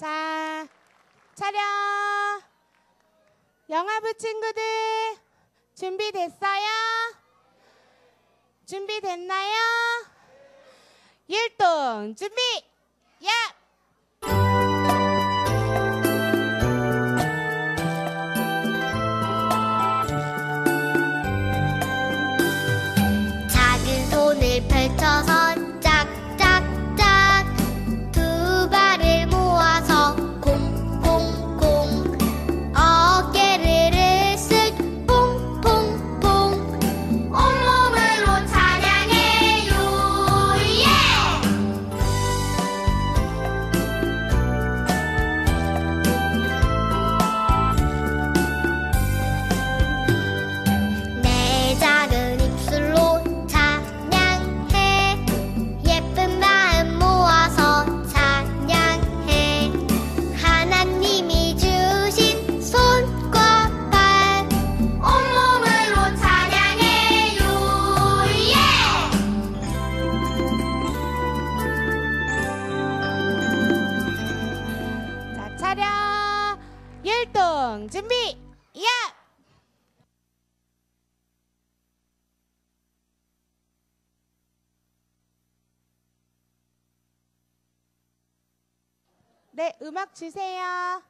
자, 촬영. 영화부 친구들 준비됐어요? 준비됐나요? 일동 준비! 야! 음악 주세요.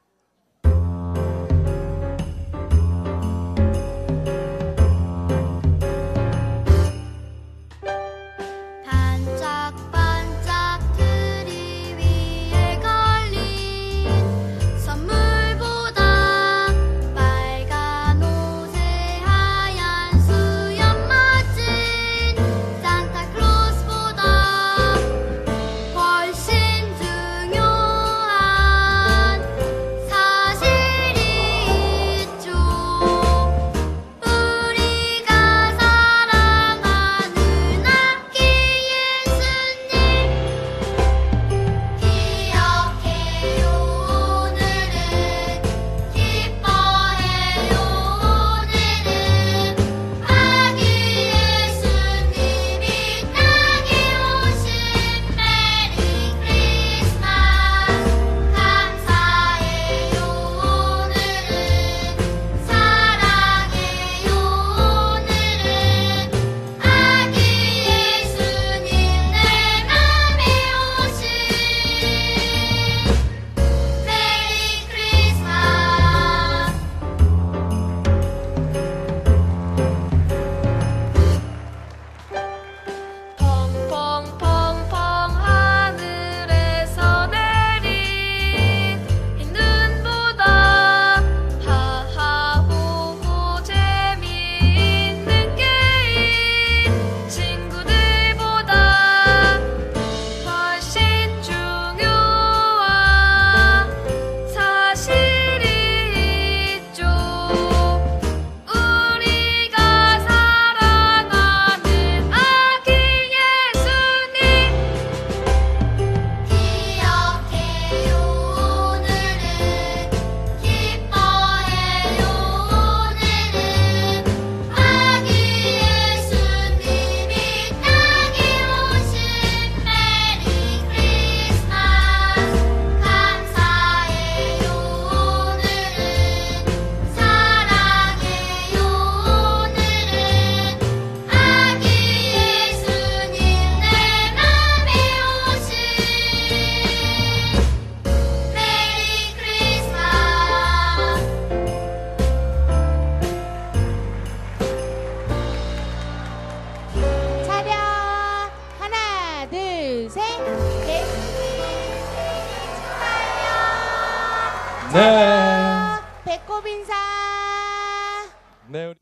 Né?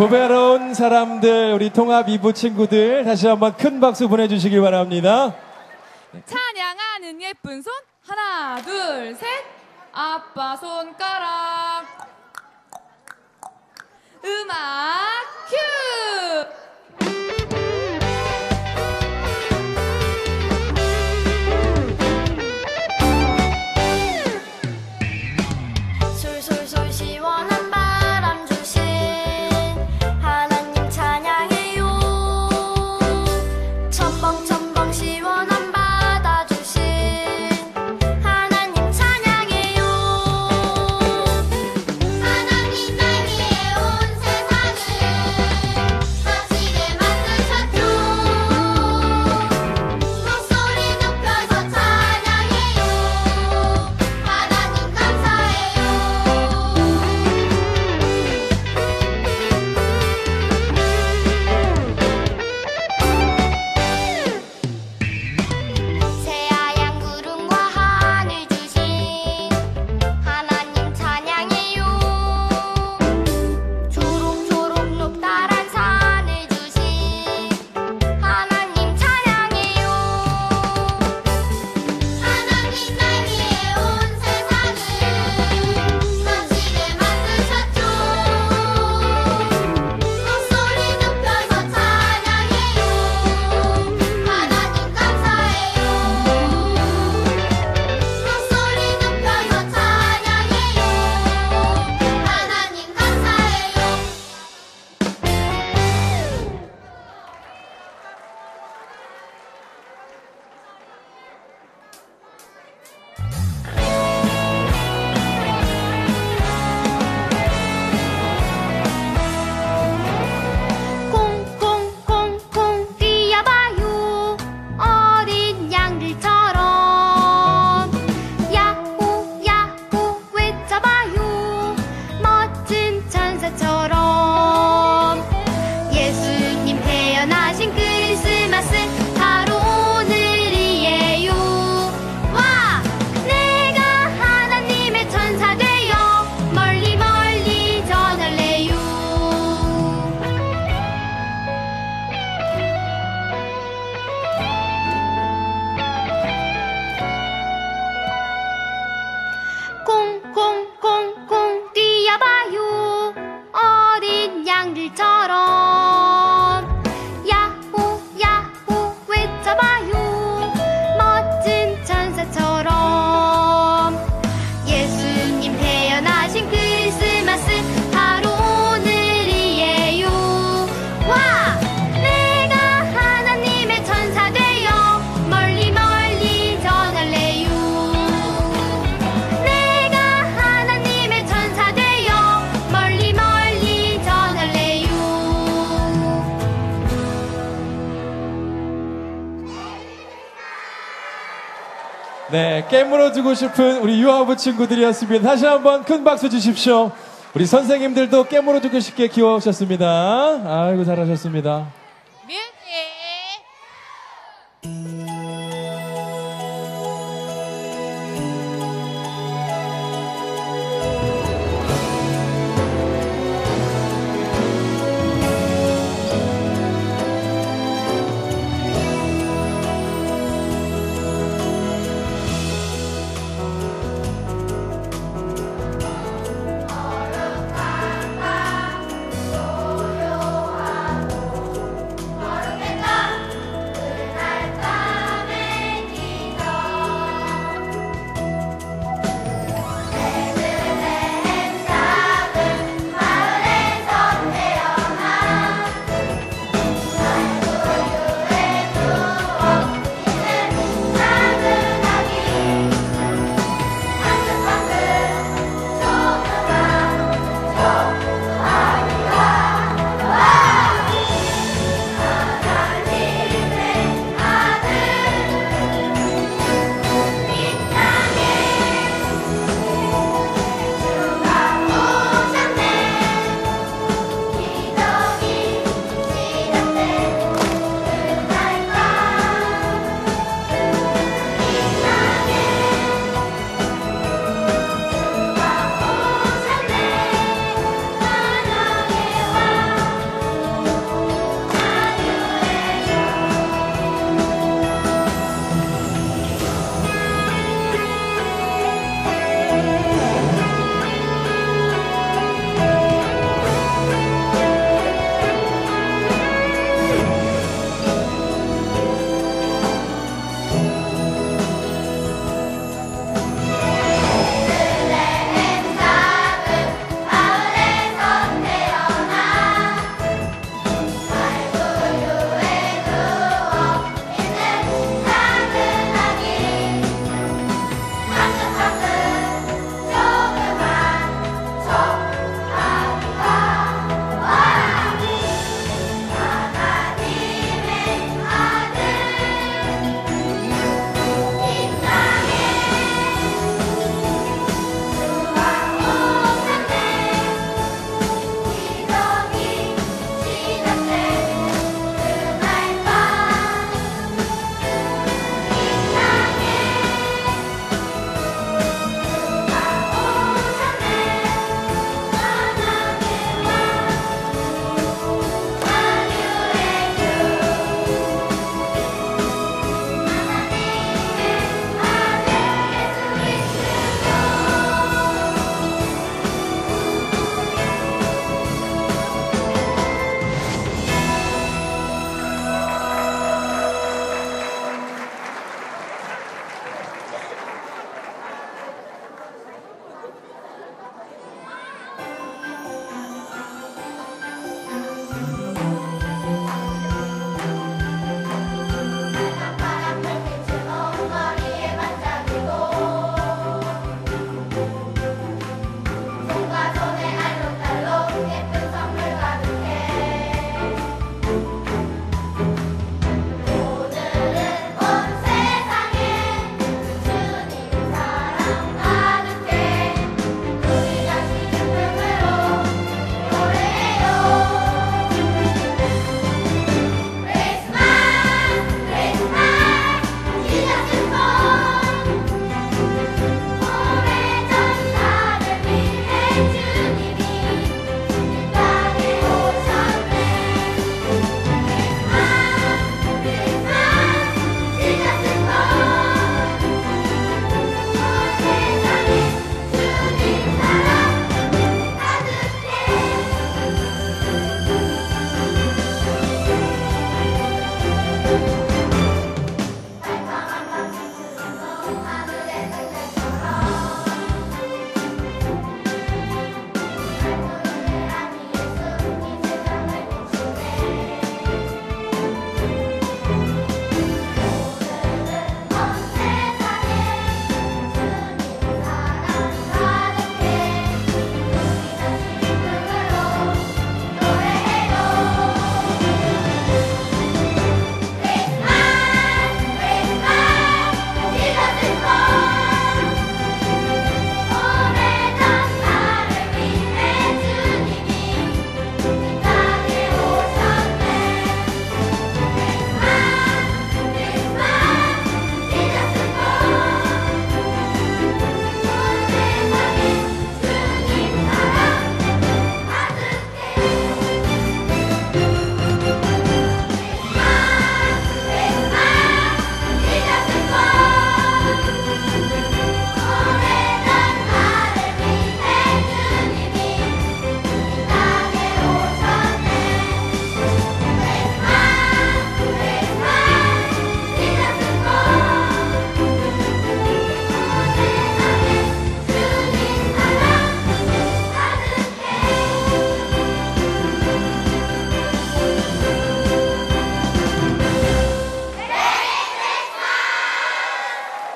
구별로운 사람들, 우리 통합 이부 친구들 다시 한번 큰 박수 보내주시길 바랍니다. 찬양하는 예쁜 손. 하나 둘 셋. 아빠 손가락. 음악 큐. 네, 깨물어 주고 싶은 우리 유아부 친구들이었습니다. 다시 한번 큰 박수 주십시오. 우리 선생님들도 깨물어 주고 싶게 기워오셨습니다. 아이고, 잘하셨습니다.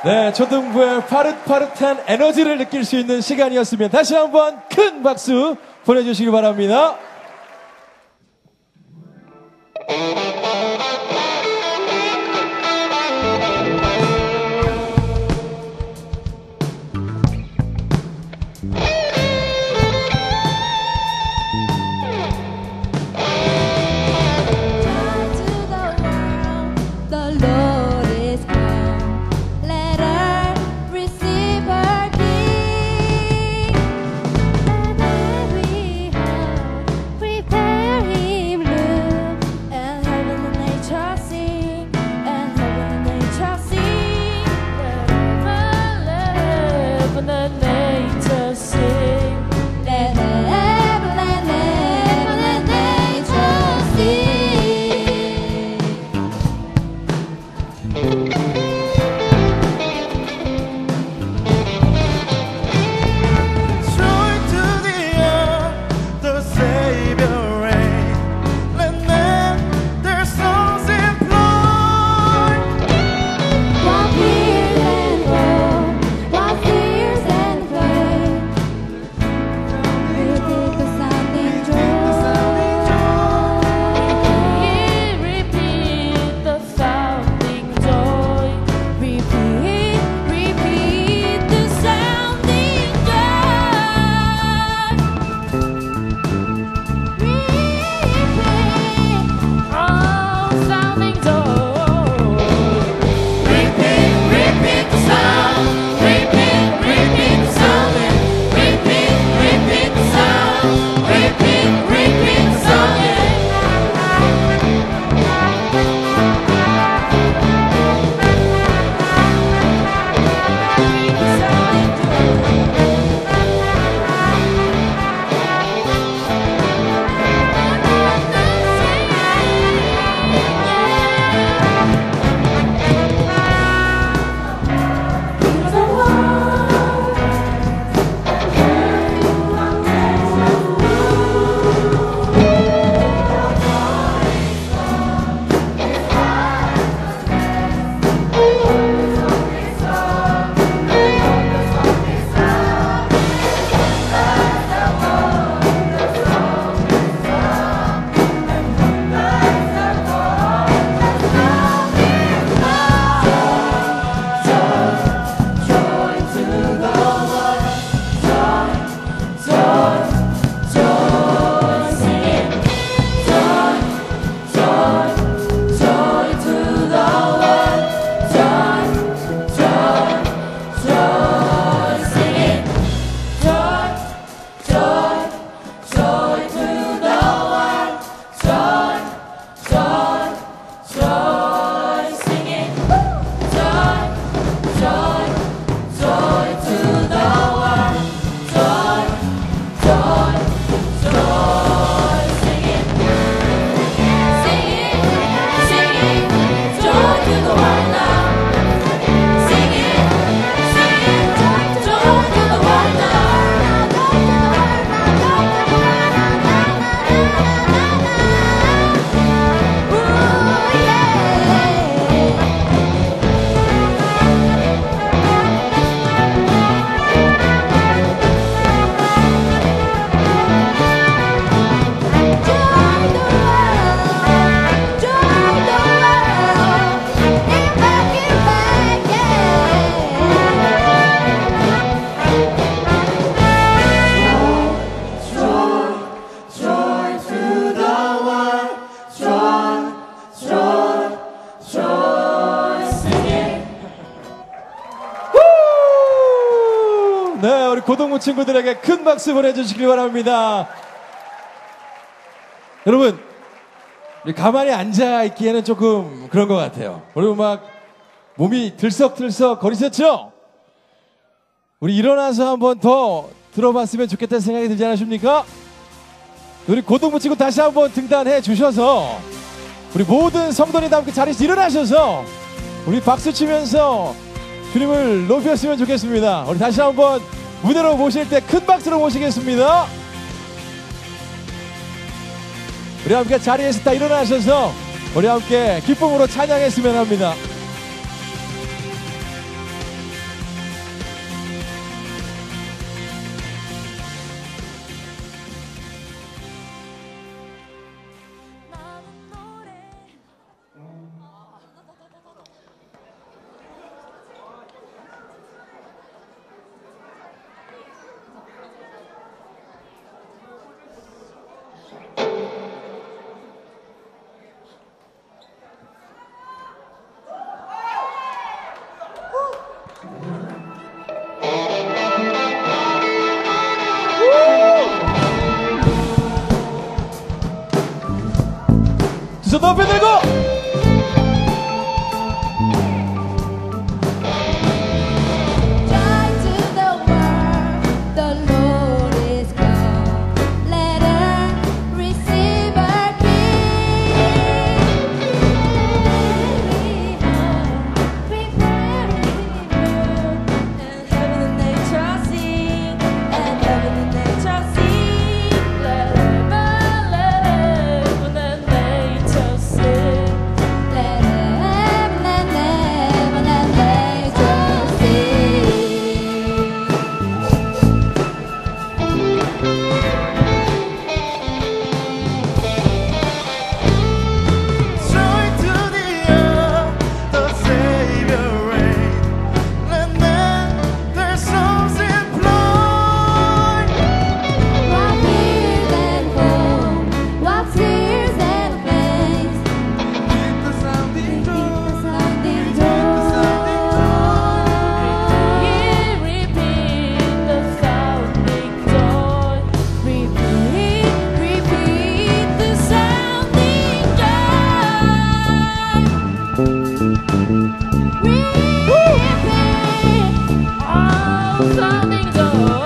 네, 초등부의 파릇파릇한 에너지를 느낄 수 있는 시간이었으면 다시 한번 큰 박수 보내주시기 바랍니다. 친구들에게 큰 박수 보내주시기 바랍니다. 여러분, 가만히 앉아있기에는 조금 그런 것 같아요. 그리고 막 몸이 들썩들썩 거리셨죠? 우리 일어나서 한번 더 들어봤으면 좋겠다는 생각이 들지 않으십니까? 우리 고등부 친구 다시 한번 등단해 주셔서 우리 모든 성도님 다 함께 자리에서 일어나셔서 우리 박수 치면서 주님을 높였으면 좋겠습니다. 우리 다시 한번 무대로 모실 때 큰 박수로 모시겠습니다. 우리 함께 자리에서 다 일어나셔서 우리 함께 기쁨으로 찬양했으면 합니다. something to